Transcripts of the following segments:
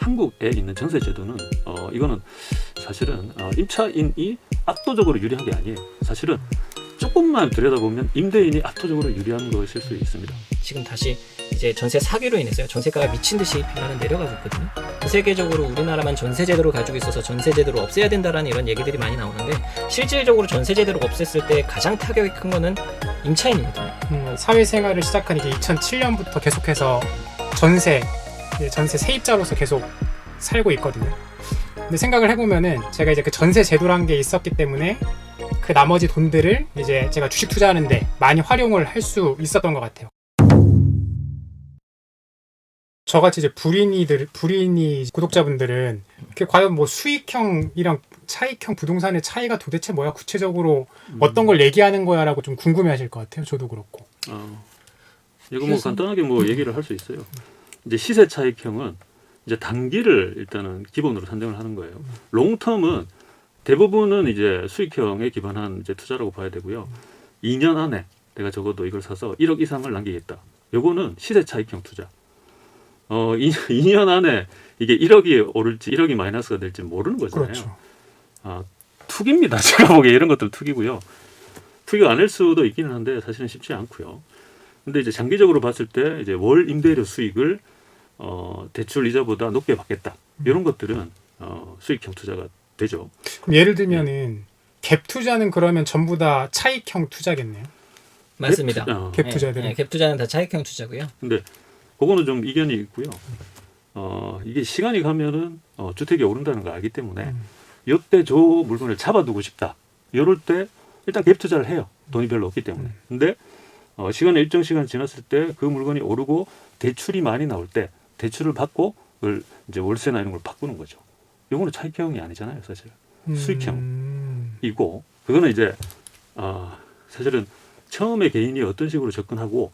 한국에 있는 전세 제도는 어, 이거는 사실은 어, 임차인이 압도적으로 유리한 게 아니에요. 사실은 조금만 들여다보면 임대인이 압도적으로 유리한 것일 수 있습니다. 지금 다시 이제 전세 사기로 인해서요 전세가가 미친 듯이 빌라는 내려가고 있거든요. 전 세계적으로 우리나라만 전세 제도를 가지고 있어서 전세 제도를 없애야 된다라는 이런 얘기들이 많이 나오는데 실질적으로 전세 제도를 없앴을 때 가장 타격이 큰 거는 임차인이거든요. 음, 사회생활을 시작한 이제 2007년부터 계속해서 전세 전세 세입자로서 계속 살고 있거든요. 근데 생각을 해보면은 제가 이제 그 전세 제도란 게 있었기 때문에 그 나머지 돈들을 이제 제가 주식 투자하는데 많이 활용을 할 수 있었던 것 같아요. 저같이 이제 불인이들 불인이 구독자분들은 그 과연 뭐 수익형이랑 차익형 부동산의 차이가 도대체 뭐야 구체적으로 어떤 걸 얘기하는 거야라고 좀 궁금해하실 것 같아요. 저도 그렇고. 어, 이거 뭐 간단하게 뭐 얘기를 할 수 있어요. 이제 시세 차익형은 이제 단기를 일단은 기본으로 산정을 하는 거예요. 롱텀은 대부분은 이제 수익형에 기반한 이제 투자라고 봐야 되고요. 2년 안에 내가 적어도 이걸 사서 1억 이상을 남기겠다. 요거는 시세 차익형 투자. 어, 2년 안에 이게 1억이 오를지 1억이 마이너스가 될지 모르는 거잖아요. 그렇죠. 아, 투기입니다. 제가 보기에 이런 것들 투기고요. 투기가 아닐 수도 있기는 한데 사실은 쉽지 않고요. 근데 이제 장기적으로 봤을 때 이제 월 임대료 수익을 어, 대출 이자보다 높게 받겠다. 이런 것들은 어, 수익형 투자가 되죠. 그럼 예를 들면은 갭 투자는 그러면 전부 다 차익형 투자겠네요. 맞습니다. 어, 갭 투자들은. 네, 갭 투자는 다 차익형 투자고요. 근데 그거는 좀 이견이 있고요. 어, 이게 시간이 가면은 어, 주택이 오른다는 걸 알기 때문에 음. 이때 저 물건을 잡아두고 싶다. 이럴 때 일단 갭 투자를 해요. 돈이 별로 없기 때문에. 음. 근데 어, 시간 일정 시간 지났을 때 그 물건이 오르고 대출이 많이 나올 때 대출을 받고 그걸 이제 월세나 이런 걸 바꾸는 거죠. 이거는 차익형이 아니잖아요, 사실. 수익형. 음. 이고 그거는 이제 어, 사실은 처음에 개인이 어떤 식으로 접근하고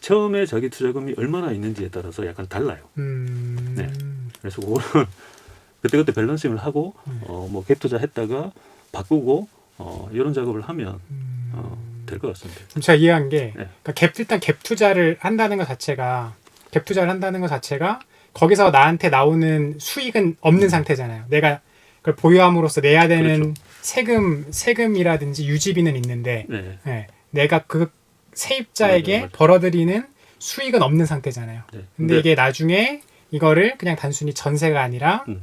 처음에 자기 투자금이 얼마나 있는지에 따라서 약간 달라요. 음. 네. 그래서 그거는 그때그때 밸런싱을 하고 음. 어, 뭐 갭 투자 했다가 바꾸고 어, 이런 작업을 하면 음. 어, 될 것 같습니다. 제가 이해한 게 네. 그러니까 갭 일단 갭 투자를 한다는 것 자체가 갭 투자를 한다는 것 자체가 거기서 나한테 나오는 수익은 없는 상태잖아요. 내가 그걸 보유함으로써 내야 되는 음. 그렇죠. 세금 세금이라든지 유지비는 있는데 네. 예, 내가 그 세입자에게 맞아요, 맞아요. 벌어들이는 수익은 없는 상태잖아요. 네. 근데 이게 나중에 이거를 그냥 단순히 전세가 아니라 음,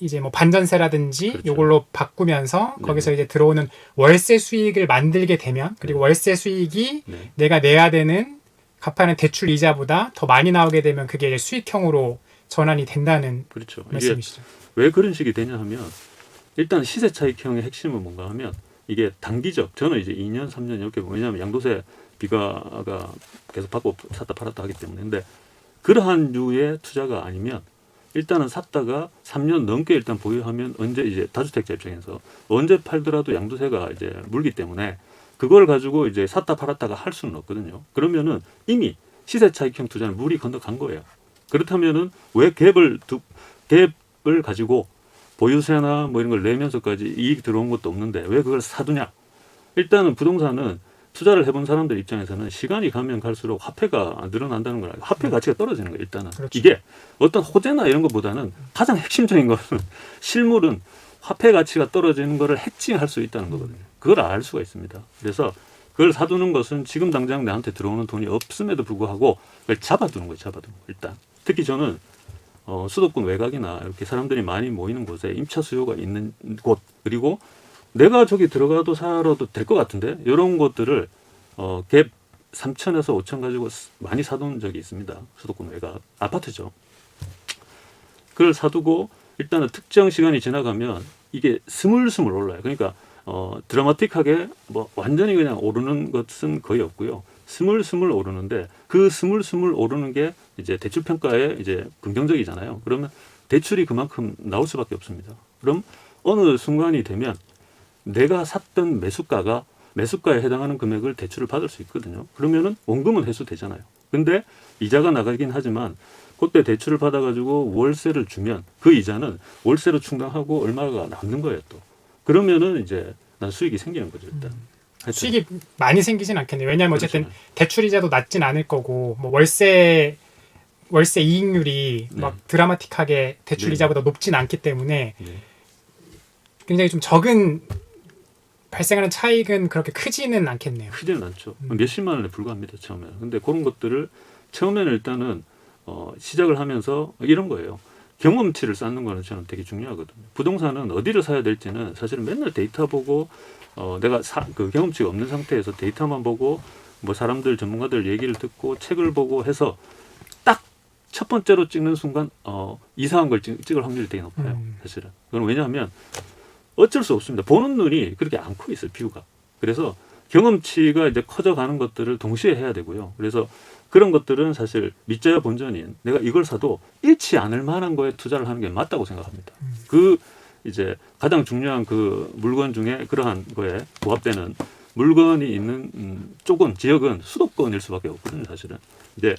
이제 뭐 반전세라든지 그렇죠. 요걸로 바꾸면서 네. 거기서 이제 들어오는 월세 수익을 만들게 되면 그리고 월세 수익이 네. 내가 내야 되는 갚아는 대출 이자보다 더 많이 나오게 되면 그게 이제 수익형으로 전환이 된다는 그렇죠. 말씀이시죠. 왜 그런 식이 되냐 하면 일단 시세 차익형의 핵심은 뭔가 하면 이게 단기적 저는 이제 2년 3년 이렇게 왜냐하면 양도세 비과가 계속 받고 샀다 팔았다 하기 때문에 근데 그러한 류의 투자가 아니면 일단은 샀다가 3년 넘게 일단 보유하면 언제 이제 다주택자 입장에서 언제 팔더라도 양도세가 이제 물기 때문에 그걸 가지고 이제 샀다 팔았다가 할 수는 없거든요. 그러면은 이미 시세 차익형 투자는 물이 건너간 거예요. 그렇다면은 왜 갭을 두 갭을 가지고 보유세나 뭐 이런 걸 내면서까지 이익 들어온 것도 없는데 왜 그걸 사두냐? 일단은 부동산은 투자를 해본 사람들 입장에서는 시간이 가면 갈수록 화폐가 늘어난다는 걸 알고 화폐 가치가 떨어지는 거예요. 일단은 그렇죠. 이게 어떤 호재나 이런 것보다는 가장 핵심적인 것은 실물은 화폐 가치가 떨어지는 것을 해칭할 수 있다는 거거든요. 그걸 알 수가 있습니다. 그래서 그걸 사두는 것은 지금 당장 나한테 들어오는 돈이 없음에도 불구하고 그걸 잡아두는 거예요. 잡아두는 거 일단 특히 저는 어, 수도권 외곽이나 이렇게 사람들이 많이 모이는 곳에 임차 수요가 있는 곳 그리고 내가 저기 들어가도 살아도 될 것 같은데 이런 것들을 어, 갭 3천에서 5천 가지고 스- 많이 사둔 적이 있습니다. 수도권 외곽 아파트죠. 그걸 사두고 일단은 특정 시간이 지나가면 이게 스물스물 올라요. 그러니까 어, 드라마틱하게 뭐 완전히 그냥 오르는 것은 거의 없고요. 스물스물 오르는데 그 스물스물 오르는 게 이제 대출 평가에 이제 긍정적이잖아요. 그러면 대출이 그만큼 나올 수밖에 없습니다. 그럼 어느 순간이 되면 내가 샀던 매수가가 매수가에 해당하는 금액을 대출을 받을 수 있거든요. 그러면은 원금은 회수되잖아요. 근데 이자가 나가긴 하지만 그때 대출을 받아가지고 월세를 주면 그 이자는 월세로 충당하고 얼마가 남는 거예요 또. 그러면은 이제 난 수익이 생기는 거죠 일단. 하여튼 수익이 많이 생기진 않겠네요. 왜냐하면 어쨌든 그렇죠. 대출 이자도 낮진 않을 거고 뭐 월세 월세 이익률이 네. 막 드라마틱하게 대출 네. 이자보다 높진 않기 때문에 예. 굉장히 좀 적은 발생하는 차익은 그렇게 크지는 않겠네요. 크지는 않죠. 음. 몇십만 원에 불과합니다 처음에는. 근데 그런 것들을 처음에는 일단은 어, 시작을 하면서 이런 거예요. 경험치를 쌓는 거는 저는 되게 중요하거든요. 부동산은 어디를 사야 될지는 사실은 맨날 데이터 보고 어, 내가 사, 그 경험치가 없는 상태에서 데이터만 보고 뭐 사람들 전문가들 얘기를 듣고 책을 보고 해서 딱 첫 번째로 찍는 순간 어, 이상한 걸 찍, 찍을 확률이 되게 높아요. 음. 사실은. 그건 왜냐하면 어쩔 수 없습니다. 보는 눈이 그렇게 안 커 있어요, 뷰가. 그래서 경험치가 이제 커져가는 것들을 동시에 해야 되고요. 그래서 그런 것들은 사실 밑자야 본전인 내가 이걸 사도 잃지 않을 만한 거에 투자를 하는 게 맞다고 생각합니다. 그 이제 가장 중요한 그 물건 중에 그러한 거에 부합되는 물건이 있는 음, 쪽은 지역은 수도권일 수밖에 없거든요, 사실은. 이제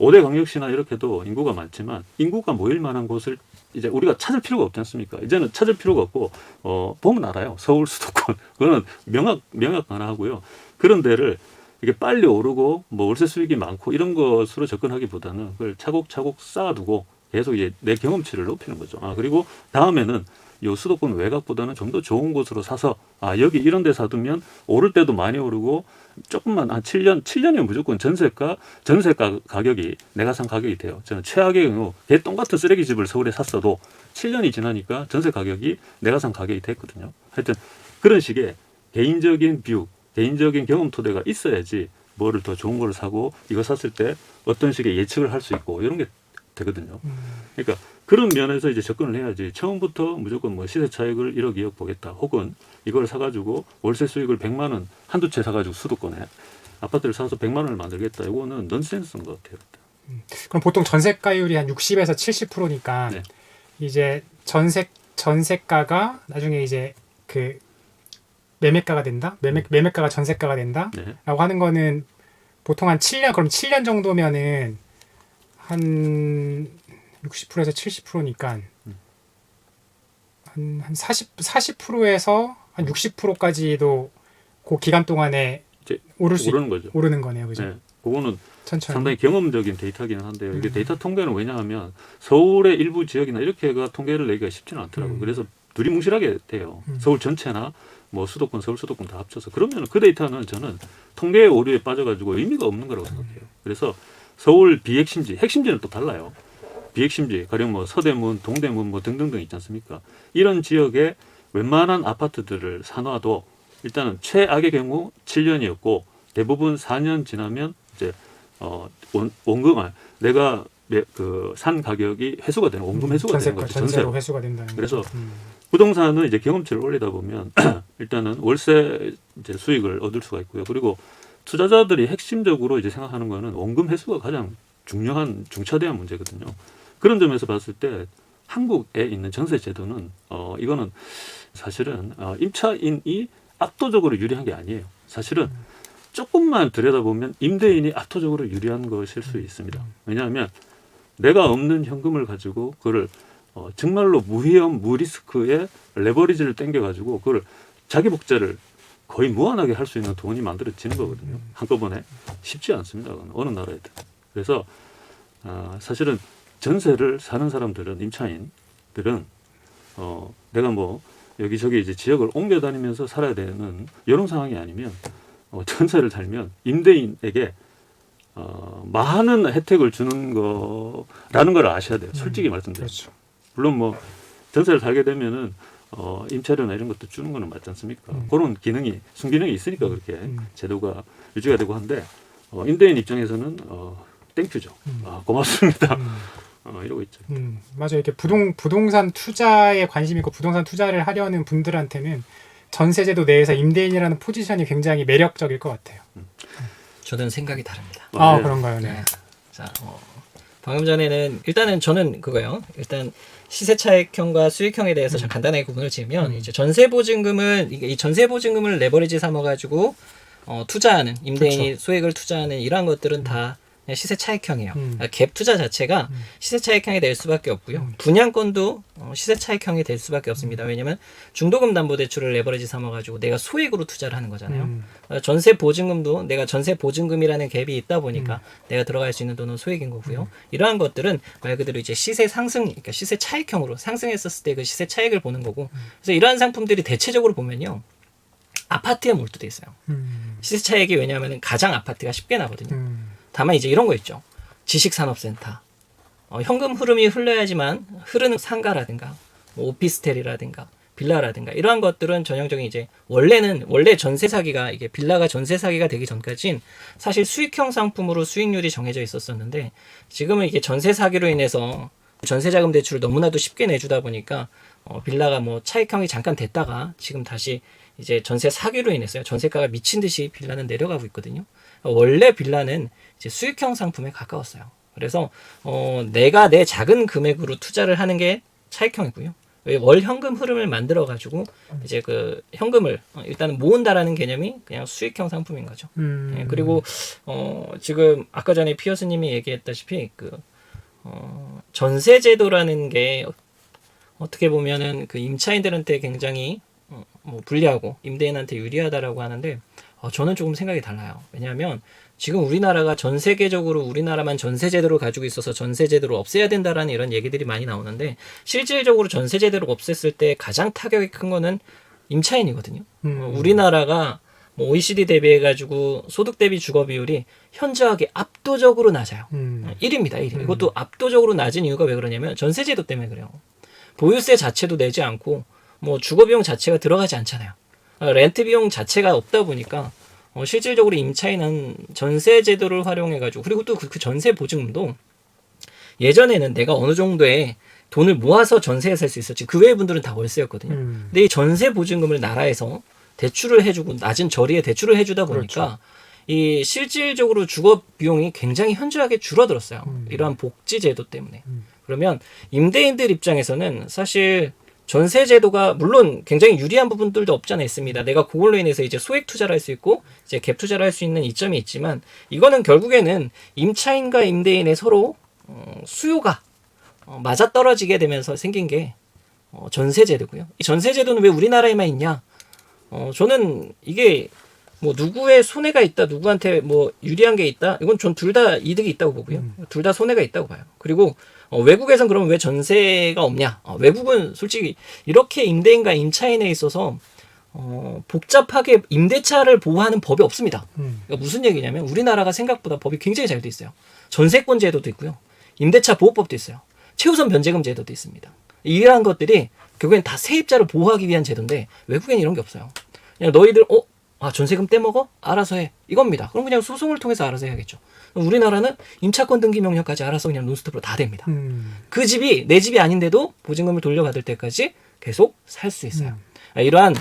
5대 강력시나 이렇게도 인구가 많지만 인구가 모일 만한 곳을 이제 우리가 찾을 필요가 없지 않습니까? 이제는 찾을 필요가 없고 어 보면 알아요. 서울 수도권 그거는 명확 명확 하나하고요. 그런 데를 이게 빨리 오르고 뭐 월세 수익이 많고 이런 것으로 접근하기보다는 그걸 차곡차곡 쌓아두고 계속 이제 내 경험치를 높이는 거죠. 아 그리고 다음에는 요 수도권 외곽보다는 좀 더 좋은 곳으로 사서 아 여기 이런 데 사두면 오를 때도 많이 오르고 조금만 한 7년 7년이면 무조건 전세가 전세가 가격이 내가 산 가격이 돼요. 저는 최악의 경우 개 똑같은 쓰레기 집을 서울에 샀어도 7년이 지나니까 전세 가격이 내가 산 가격이 됐거든요. 하여튼 그런 식의 개인적인 뷰, 개인적인 경험 토대가 있어야지 뭐를 더 좋은 걸 사고 이거 샀을 때 어떤 식의 예측을 할 수 있고 이런 게 되거든요. 음. 그러니까 그런 면에서 이제 접근을 해야지 처음부터 무조건 뭐 시세 차익을 1억 2억 보겠다 혹은 이걸 사가지고 월세 수익을 100만 원 한두 채 사가지고 수도권에 아파트를 사서 100만 원을 만들겠다 이거는 넌센스인 것 같아요. 그럼 보통 전세가율이 한 60에서 70%니까 네. 이제 전세 전세가가 나중에 이제 그 매매가가 된다. 매매 매매가가 전세가가 된다라고 네. 하는 거는 보통 한 7년 그럼 7년 정도면은 한 60%에서 70%니까 한한 40, 40%에서 한 60%까지도 그 기간 동안에 오를 수 오르는 거죠. 있, 오르는 거네요, 그죠? 네. 그거는 천천히. 상당히 경험적인 데이터기는 한데요. 이게 음. 데이터 통계는 왜냐하면 서울의 일부 지역이나 이렇게가 통계를 내기가 쉽지는 않더라고요. 음. 그래서 두리뭉실하게 돼요. 음. 서울 전체나 뭐 수도권, 서울 수도권 다 합쳐서 그러면 그 데이터는 저는 통계의 오류에 빠져가지고 의미가 없는 거라고 생각해요. 그래서 서울 비핵심지, 핵심지는 또 달라요. 비핵심지, 가령 뭐 서대문, 동대문 뭐 등등등 있지 않습니까? 이런 지역에 웬만한 아파트들을 사놔도 일단은 최악의 경우 7년이었고 대부분 4년 지나면 이제 어 원, 원금 아 내가 그 산 가격이 회수가 되는 원금 회수가 되는 전세가 거죠 전세로. 회수가 된다는 그래서 거죠. 음. 부동산은 이제 경험치를 올리다 보면 일단은 월세 이제 수익을 얻을 수가 있고요. 그리고 투자자들이 핵심적으로 이제 생각하는 거는 원금 회수가 가장 중요한 중차대한 문제거든요. 그런 점에서 봤을 때 한국에 있는 전세 제도는 어 이거는 사실은 어, 임차인이 압도적으로 유리한 게 아니에요. 사실은 조금만 들여다보면 임대인이 압도적으로 유리한 것일 수 있습니다. 왜냐하면 내가 없는 현금을 가지고 그를 어, 정말로 무위험 무리스크의 레버리지를 땡겨 가지고 그걸 자기 복제를 거의 무한하게 할 수 있는 돈이 만들어지는 거거든요. 한꺼번에 쉽지 않습니다. 어느 나라에든. 그래서 아, 사실은 전세를 사는 사람들은 임차인들은 어, 내가 뭐 여기저기 이제 지역을 옮겨 다니면서 살아야 되는 이런 상황이 아니면 어, 전세를 살면 임대인에게 어, 많은 혜택을 주는 거라는 걸 아셔야 돼요. 솔직히 말씀드려요. 그렇죠. 물론 뭐 전세를 살게 되면은 어, 임차료나 이런 것도 주는 거는 맞지 않습니까? 음. 그런 기능이 순기능이 있으니까 그렇게 음. 제도가 유지가 되고 한데 어, 임대인 입장에서는 어, 땡큐죠. 음. 아, 고맙습니다. 음. 어, 이러고 있죠. 음, 맞아요. 이렇게 부동 부동산 투자에 관심 있고 부동산 투자를 하려는 분들한테는 전세제도 내에서 임대인이라는 포지션이 굉장히 매력적일 것 같아요. 저는 생각이 다릅니다. 아, 네. 그런가요, 네. 네. 자, 어, 방금 전에는 일단은 저는 그거요. 일단 시세 차익형과 수익형에 대해서 좀 간단하게 구분을 지으면 음. 이제 전세 보증금을 이게 이 전세 보증금을 레버리지 삼아 가지고 어, 투자하는 임대인이 소액을 투자하는 이러한 것들은 다 그냥 시세 차익형이에요. 음. 그러니까 갭 투자 자체가 음. 시세 차익형이 될 수밖에 없고요. 음. 분양권도 어, 시세 차익형이 될 수밖에 없습니다. 왜냐면 중도금 담보 대출을 레버리지 삼아 가지고 내가 소액으로 투자를 하는 거잖아요. 음. 어, 전세 보증금도 내가 전세 보증금이라는 갭이 있다 보니까 음. 내가 들어갈 수 있는 돈은 소액인 거고요. 이러한 것들은 말 그대로 이제 시세 상승, 그러니까 시세 차익형으로 상승했었을 때 그 시세 차익을 보는 거고. 음. 그래서 이러한 상품들이 대체적으로 보면요. 아파트에 몰두돼 있어요. 음. 시세 차익이 왜냐하면 가장 아파트가 쉽게 나거든요. 음. 다만 이제 이런 거 있죠. 지식산업센터. 어, 현금 흐름이 흘러야지만 흐르는 상가라든가 뭐 오피스텔이라든가 빌라라든가 이러한 것들은 전형적인 이제 원래는 원래 전세 사기가 이게 빌라가 전세 사기가 되기 전까진 사실 수익형 상품으로 수익률이 정해져 있었었는데 지금은 이게 전세 사기로 인해서 전세 자금 대출을 너무나도 쉽게 내주다 보니까 어, 빌라가 뭐 차익형이 잠깐 됐다가 지금 다시 이제 전세 사기로 인해서요 전세가가 미친 듯이 빌라는 내려가고 있거든요. 원래 빌라는 이제 수익형 상품에 가까웠어요. 그래서 어, 내가 내 작은 금액으로 투자를 하는 게 차익형이고요. 왜월 현금 흐름을 만들어 가지고 이제 그 현금을 어, 일단은 모은다라는 개념이 그냥 수익형 상품인 거죠. 음. 예, 그리고 어, 지금 아까 전에 피어스님이 얘기했다시피 그 어, 전세 제도라는 게 어떻게 보면은 그 임차인들한테 굉장히 어, 뭐 불리하고 임대인한테 유리하다라고 하는데 어, 저는 조금 생각이 달라요. 왜냐하면 지금 우리나라가 전 세계적으로 우리나라만 전세제도를 가지고 있어서 전세제도를 없애야 된다라는 이런 얘기들이 많이 나오는데 실질적으로 전세제도를 없앴을 때 가장 타격이 큰 거는 임차인이거든요. 음. 어, 우리나라가 뭐 OECD 대비해 가지고 소득 대비 주거 비율이 현저하게 압도적으로 낮아요. 음. 1위입니다. 1위. 음. 이것도 압도적으로 낮은 이유가 왜 그러냐면 전세제도 때문에 그래요. 보유세 자체도 내지 않고 뭐 주거 비용 자체가 들어가지 않잖아요. 어, 렌트 비용 자체가 없다 보니까 어, 실질적으로 임차인은 전세 제도를 활용해 가지고 그리고 또 그 전세 보증금도 예전에는 내가 어느 정도의 돈을 모아서 전세에 살 수 있었지 그 외의 분들은 다 월세였거든요. 음. 근데 이 전세 보증금을 나라에서 대출을 해주고 낮은 저리에 대출을 해주다 보니까 그렇죠. 이 실질적으로 주거 비용이 굉장히 현저하게 줄어들었어요. 음. 이러한 복지 제도 때문에. 음. 그러면 임대인들 입장에서는 사실 전세 제도가 물론 굉장히 유리한 부분들도 없지 않아 있습니다. 내가 그걸로 인해서 이제 소액 투자를 할 수 있고 이제 갭 투자를 할 수 있는 이점이 있지만 이거는 결국에는 임차인과 임대인의 서로 어, 수요가 어, 맞아 떨어지게 되면서 생긴 게 어, 전세 제도고요. 이 전세 제도는 왜 우리나라에만 있냐? 어, 저는 이게 뭐 누구의 손해가 있다, 누구한테 뭐 유리한 게 있다, 이건 전 둘 다 이득이 있다고 보고요. 둘 다 손해가 있다고 봐요. 그리고 어, 외국에선 그러면 왜 전세가 없냐? 어, 외국은 솔직히 이렇게 임대인과 임차인에 있어서 어, 복잡하게 임대차를 보호하는 법이 없습니다. 음. 그러니까 무슨 얘기냐면 우리나라가 생각보다 법이 굉장히 잘 돼 있어요. 전세권 제도도 있고요. 임대차 보호법도 있어요. 최우선 변제금 제도도 있습니다. 이러한 것들이 결국엔 다 세입자를 보호하기 위한 제도인데 외국엔 이런 게 없어요. 그냥 너희들 어? 아 전세금 떼먹어? 알아서 해. 이겁니다. 그럼 그냥 소송을 통해서 알아서 해야겠죠. 우리나라는 임차권 등기 명령까지 알아서 그냥 논스톱으로 다 됩니다. 음. 그 집이 내 집이 아닌데도 보증금을 돌려받을 때까지 계속 살 수 있어요. 음. 아, 이러한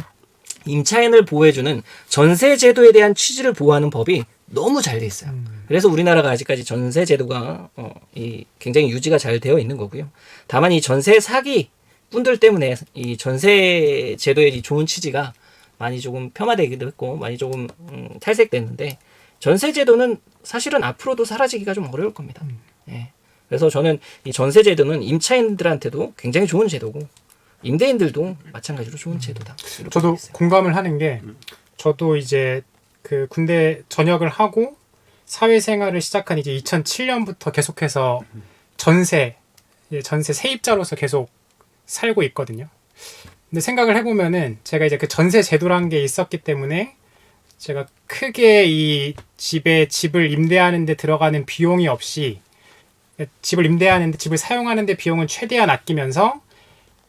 임차인을 보호해주는 전세 제도에 대한 취지를 보호하는 법이 너무 잘 돼 있어요. 음. 그래서 우리나라가 아직까지 전세 제도가 어, 이 굉장히 유지가 잘 되어 있는 거고요. 다만 이 전세 사기 분들 때문에 이 전세 제도의 이 좋은 취지가 많이 조금 폄하되기도 했고 많이 조금 음, 탈색됐는데 전세 제도는 사실은 앞으로도 사라지기가 좀 어려울 겁니다. 음. 예. 그래서 저는 이 전세 제도는 임차인들한테도 굉장히 좋은 제도고 임대인들도 마찬가지로 좋은 제도다. 음. 저도 보겠어요. 공감을 하는 게 저도 이제 그 군대 전역을 하고 사회생활을 시작한 이제 2007년부터 계속해서 전세 이제 전세 세입자로서 계속 살고 있거든요. 근데 생각을 해보면은 제가 이제 그 전세 제도란 게 있었기 때문에 제가 크게 이 집에 집을 임대하는데 들어가는 비용이 없이 집을 임대하는데 집을 사용하는데 비용은 최대한 아끼면서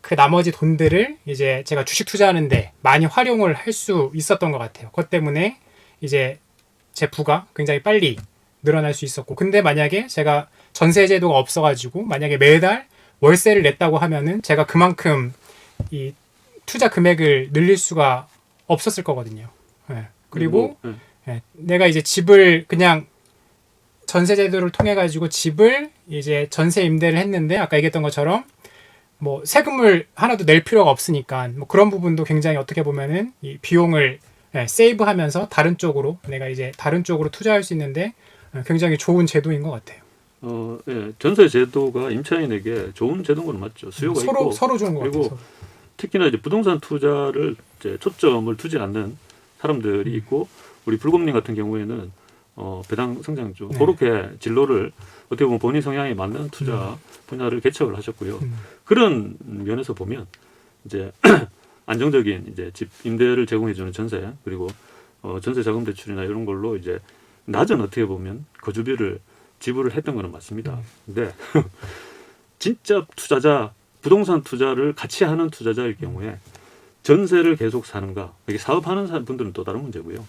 그 나머지 돈들을 이제 제가 주식 투자하는데 많이 활용을 할 수 있었던 것 같아요. 그것 때문에 이제 제 부가 굉장히 빨리 늘어날 수 있었고, 근데 만약에 제가 전세 제도가 없어가지고 만약에 매달 월세를 냈다고 하면은 제가 그만큼 이 투자 금액을 늘릴 수가 없었을 거거든요. 예. 그리고 뭐, 예. 예, 내가 이제 집을 그냥 전세 제도를 통해 가지고 집을 이제 전세 임대를 했는데 아까 얘기했던 것처럼 뭐 세금을 하나도 낼 필요가 없으니까 뭐 그런 부분도 굉장히 어떻게 보면은 이 비용을 예, 세이브하면서 다른 쪽으로 내가 이제 다른 쪽으로 투자할 수 있는데 예, 굉장히 좋은 제도인 것 같아요. 어, 예, 전세 제도가 임차인에게 좋은 제도인 건 맞죠. 수요가 서로 있고 서로 좋은 것 그리고 같아요. 특히나 이제 부동산 투자를 이제 초점을 두지 않는 음. 사람들이 있고 우리 불금님 같은 경우에는 어, 배당 성장주 네. 그렇게 진로를 어떻게 보면 본인 성향에 맞는 투자 분야를 개척을 하셨고요. 음. 그런 면에서 보면 이제 안정적인 이제 집 임대를 제공해주는 전세 그리고 어, 전세 자금 대출이나 이런 걸로 이제 낮은 어떻게 보면 거주비를 지불을 했던 거는 맞습니다. 근데 진짜 투자자 부동산 투자를 같이 하는 투자자일 경우에 전세를 계속 사는가 이게 사업하는 사- 분들은 또 다른 문제고요.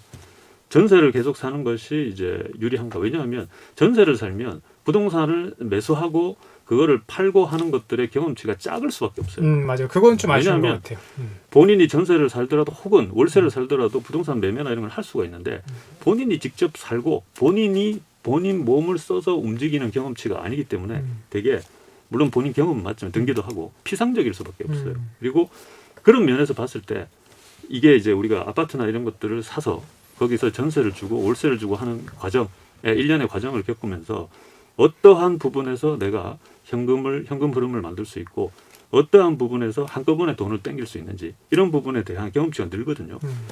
전세를 계속 사는 것이 이제 유리한가 왜냐하면 전세를 살면 부동산을 매수하고 그거를 팔고 하는 것들의 경험치가 작을 수밖에 없어요. 음 맞아요. 그건 좀 아쉬운 것 같아요. 음. 본인이 전세를 살더라도 혹은 월세를 살더라도 부동산 매매나 이런 걸 할 수가 있는데 본인이 직접 살고 본인이 본인 몸을 써서 움직이는 경험치가 아니기 때문에 음. 되게 물론 본인 경험은 맞지만 등기도 하고 피상적일 수밖에 없어요. 음. 그리고 그런 면에서 봤을 때 이게 이제 우리가 아파트나 이런 것들을 사서 거기서 전세를 주고 월세를 주고 하는 과정, 의 일련의 과정을 겪으면서 어떠한 부분에서 내가 현금을 현금 흐름을 만들 수 있고 어떠한 부분에서 한꺼번에 돈을 땡길 수 있는지 이런 부분에 대한 경험치가 늘거든요. 음.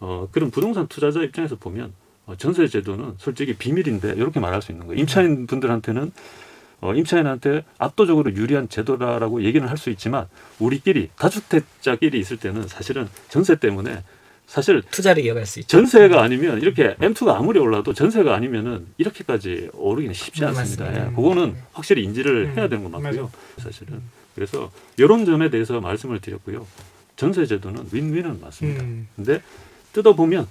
어, 그런 부동산 투자자 입장에서 보면 어, 전세 제도는 솔직히 비밀인데 이렇게 말할 수 있는 거예요. 임차인 분들한테는 어, 임차인한테 압도적으로 유리한 제도라라고 얘기는 할 수 있지만 우리끼리 다주택자끼리 있을 때는 사실은 전세 때문에 사실 투자를 이어갈 수 있죠. 전세가 아니면 이렇게 M2가 아무리 올라도 전세가 아니면은 이렇게까지 오르기는 쉽지 음, 않습니다. 예, 그거는 확실히 인지를 음, 해야 되는 건 맞고요. 맞아요. 사실은 그래서 이런 점에 대해서 말씀을 드렸고요. 전세 제도는 윈윈은 맞습니다. 음. 근데 뜯어보면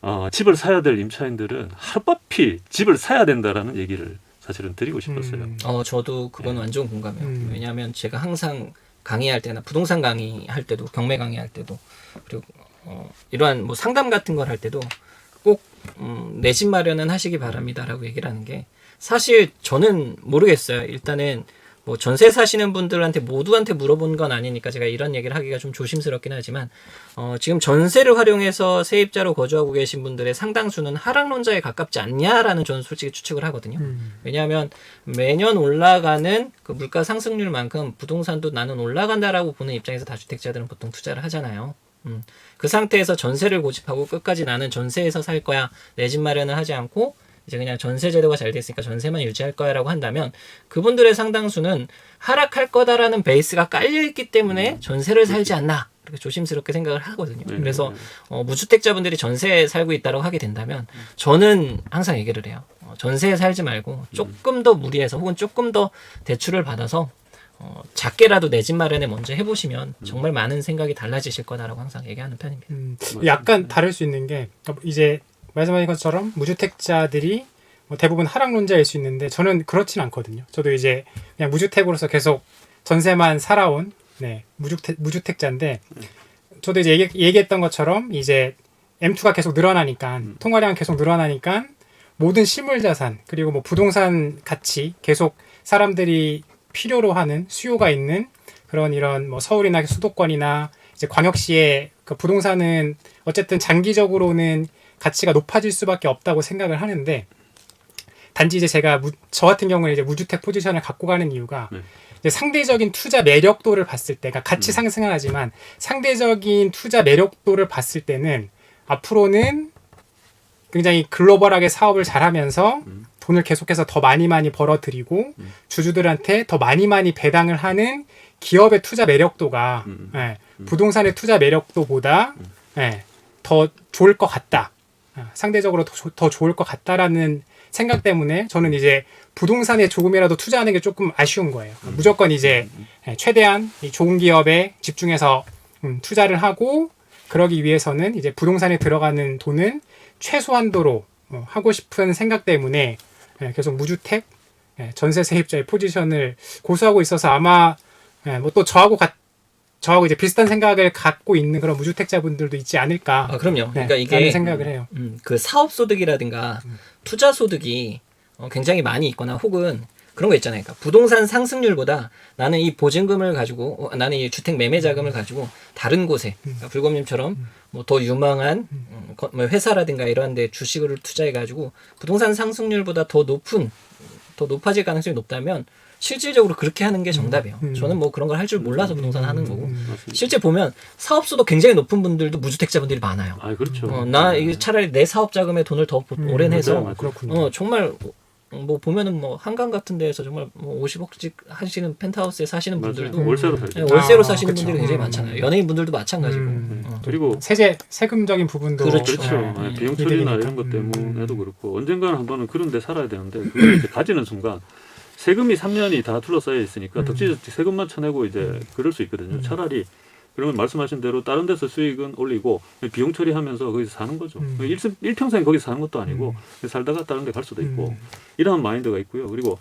어, 집을 사야 될 임차인들은 하루바피 집을 사야 된다라는 얘기를 사실은 드리고 싶었어요. 음. 어, 저도 그건 네. 완전 공감해요. 음. 왜냐하면 제가 항상 강의할 때나 부동산 강의할 때도 경매 강의할 때도 그리고 어, 이러한 뭐 상담 같은 걸 할 때도 꼭 음, 내집 마련은 하시기 바랍니다라고 얘기를 하는 게 사실 저는 모르겠어요. 일단은 뭐 전세 사시는 분들한테 모두한테 물어본 건 아니니까 제가 이런 얘기를 하기가 좀 조심스럽긴 하지만 어, 지금 전세를 활용해서 세입자로 거주하고 계신 분들의 상당수는 하락론자에 가깝지 않냐라는 저는 솔직히 추측을 하거든요. 음. 왜냐하면 매년 올라가는 그 물가 상승률만큼 부동산도 나는 올라간다라고 보는 입장에서 다주택자들은 보통 투자를 하잖아요. 음. 그 상태에서 전세를 고집하고 끝까지 나는 전세에서 살 거야 내 집 마련을 하지 않고 이제 그냥 전세 제도가 잘 됐으니까 전세만 유지할 거야라고 한다면 그분들의 상당수는 하락할 거다라는 베이스가 깔려 있기 때문에 전세를 살지 않나 그렇게 조심스럽게 생각을 하거든요. 네, 그래서. 어, 무주택자분들이 전세에 살고 있다고 하게 된다면 저는 항상 얘기를 해요. 어, 전세에 살지 말고 조금 더 무리해서 혹은 조금 더 대출을 받아서 어, 작게라도 내 집 마련에 먼저 해보시면 정말 많은 생각이 달라지실 거다라고 항상 얘기하는 편입니다. 음. 약간 다를 수 있는 게 그러니까 이제 말씀하신 것처럼 무주택자들이 뭐 대부분 하락론자일 수 있는데 저는 그렇진 않거든요. 저도 이제 그냥 무주택으로서 계속 전세만 살아온 네, 무주택 무주택자인데 저도 이제 얘기, 얘기했던 것처럼 이제 M2가 계속 늘어나니까 통화량 계속 늘어나니까 모든 실물 자산 그리고 뭐 부동산 가치 계속 사람들이 필요로 하는 수요가 있는 그런 이런 뭐 서울이나 수도권이나 이제 광역시의 그 부동산은 어쨌든 장기적으로는 가치가 높아질 수밖에 없다고 생각을 하는데 단지 이제 제가 무, 저 같은 경우는 이제 무주택 포지션을 갖고 가는 이유가 네. 이제 상대적인 투자 매력도를 봤을 때, 그러니까 같이 음. 상승은 하지만 상대적인 투자 매력도를 봤을 때는 앞으로는 굉장히 글로벌하게 사업을 잘하면서 음. 돈을 계속해서 더 많이 많이 벌어들이고 음. 주주들한테 더 많이 많이 배당을 하는 기업의 투자 매력도가 음. 예, 부동산의 투자 매력도보다 예, 더 좋을 것 같다. 아, 상대적으로 더, 좋- 더 좋을 것 같다라는 생각 때문에 저는 이제 부동산에 조금이라도 투자하는 게 조금 아쉬운 거예요. 무조건 이제 예, 최대한 이 좋은 기업에 집중해서 음, 투자를 하고 그러기 위해서는 이제 부동산에 들어가는 돈은 최소한도로 어, 하고 싶은 생각 때문에 예, 계속 무주택 예, 전세 세입자의 포지션을 고수하고 있어서 아마 예, 뭐또 저하고 같 저하고 이제 비슷한 생각을 갖고 있는 그런 무주택자분들도 있지 않을까. 아 그럼요. 네, 그러니까 이게 생각을 해요. 음, 그 사업 소득이라든가 투자 소득이 어, 굉장히 많이 있거나 혹은 그런 거 있잖아요. 그러니까 부동산 상승률보다 나는 이 보증금을 가지고 어, 나는 이 주택 매매 자금을 가지고 다른 곳에 그러니까 불검님처럼 뭐 더 유망한 음, 거- 뭐 회사라든가 이런 데 주식을 투자해 가지고 부동산 상승률보다 더 높은 더 높아질 가능성이 높다면 실질적으로 그렇게 하는 게 정답이에요. 음. 저는 뭐 그런 걸 할 줄 몰라서 부동산 하는 거고 음. 실제 보면 사업수도 굉장히 높은 분들도 무주택자분들이 많아요. 아 그렇죠. 어, 나 이게 차라리 내 사업 자금에 돈을 더 음, 오래 맞아요, 내서 맞아요. 그렇군요. 어 정말 뭐 보면은 뭐 한강 같은 데에서 정말 뭐 50억씩 하시는 펜트하우스에 사시는 맞아요. 분들도 월세로 네, 살죠. 월세로 아, 사시는 그쵸. 분들이 굉장히 음. 많잖아요. 연예인 분들도 마찬가지고. 음. 어. 그리고 세제 세금적인 부분도 그렇죠. 그렇죠. 네. 네, 음. 비용 처리나. 이런 것 때문에도 음. 그렇고 언젠가는 한번은 그런 데 살아야 되는데 그걸 이제 가지는 순간 세금이 3년이 다 둘러싸여 있으니까 음. 덕지덕지 세금만 쳐내고 이제 그럴 수 있거든요. 음. 차라리 그러면 말씀하신 대로 다른 데서 수익은 올리고 비용 처리하면서 거기서 사는 거죠. 음. 일, 일평생 거기서 사는 것도 아니고 살다가 다른 데 갈 수도 있고 음. 이러한 마인드가 있고요. 그리고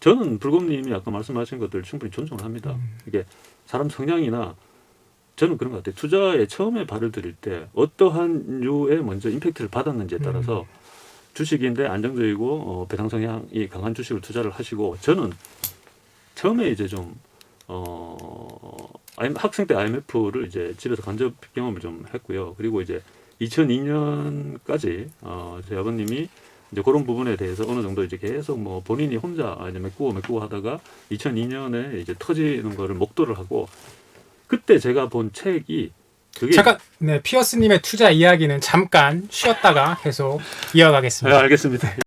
저는 불곰님이 아까 말씀하신 것들 충분히 존중을 합니다. 음. 이게 사람 성향이나 저는 그런 것 같아요. 투자에 처음에 발을 들일 때 어떠한 류의 먼저 임팩트를 받았는지에 따라서 주식인데 안정적이고 어, 배당 성향이 강한 주식을 투자를 하시고 저는 처음에 이제 좀 어, 학생 때 IMF를 이제 집에서 간접 경험을 좀 했고요. 그리고 이제 2002년까지 어, 제 아버님이 이제 그런 부분에 대해서 어느 정도 이제 계속 뭐 본인이 혼자 이제 메꾸고 메꾸고 하다가 2002년에 이제 터지는 거를 목도를 하고 그때 제가 본 책이 그게 잠깐 네 피어스님의 투자 이야기는 잠깐 쉬었다가 계속 네, 이어가겠습니다. 알겠습니다.